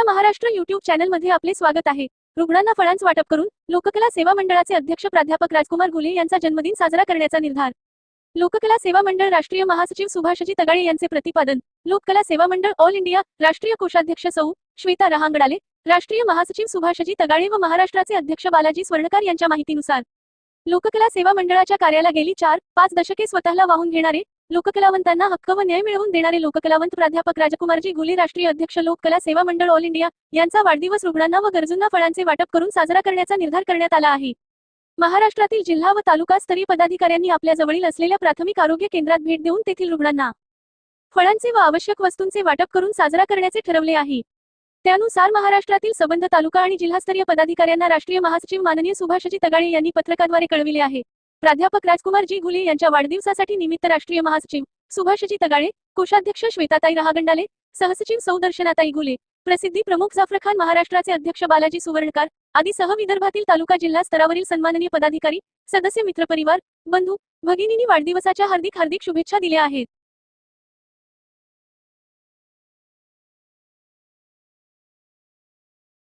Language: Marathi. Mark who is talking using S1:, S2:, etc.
S1: लोककला महाराष्ट्र युट्यूब चॅनलमध्ये आपले स्वागत आहे. रुग्णांना फळांचं वाटप करून लोककला सेवा मंडळाचे अध्यक्ष प्राध्यापक राजकुमार घुले यांचा जन्मदिन साजरा करण्याचा निर्धार. लोककला सेवा मंडळ राष्ट्रीय महासचिव सुभाषजी तगाळे यांचे प्रतिपादन. लोककला सेवा मंडळ ऑल इंडिया राष्ट्रीय कोषाध्यक्ष सौ. श्वेता रहांगडाले राष्ट्रीय महासचिव सुभाषजी तगाळे व महाराष्ट्राचे अध्यक्ष बालाजी स्वर्णकार यांच्या माहितीनुसार. लोककला सेवा मंडळाच्या कार्याला गेली चार पाच दशके स्वतःला वाहून घेणारे लोककलावंतांना हक्क व न्याय मिळवून देणारे लोककलावंत प्राध्यापक राजकुमारजी गुली राष्ट्रीय अध्यक्ष लोककला सेवा मंडळ ऑल इंडिया यांचा वाढदिवस रुग्णांना व गरजूंना फळांचे वाटप करून साजरा करण्याचा निर्धार करण्यात आला आहे. महाराष्ट्रातील जिल्हा व तालुका स्तरीय पदाधिकाऱ्यांनी आपल्या जवळील असलेल्या प्राथमिक आरोग्य केंद्रात भेट देऊन तेथील रुग्णांना फळांचे व आवश्यक वस्तूंचे वाटप करून साजरा करण्याचे ठरवले आहे. त्यानुसार महाराष्ट्रातील संबंध तालुका आणि जिल्हास्तरीय पदाधिकाऱ्यांना राष्ट्रीय महासचिव माननीय सुभाषजी तगाळे यांनी पत्रकाद्वारे कळविले आहे. प्राध्यापक राजकुमार जी घुले यांच्या वाढदिवसासाठी निमित्त राष्ट्रीय महासचिव सुभाषजी तगाळे कोषाध्यक्ष श्वेताताई रहागंडाले सहसचिव सौदर्शनाताई घुले प्रसिद्धी प्रमुख जाफर खान महाराष्ट्राचे अध्यक्ष बालाजी सुवर्णकार आदी सह विदर्भातील तालुका जिल्हा स्तरावरील सन्माननीय पदाधिकारी सदस्य मित्रपरिवार बंधू भगिनींनी वाढदिवसाच्या हार्दिक हार्दिक शुभेच्छा दिल्या आहेत.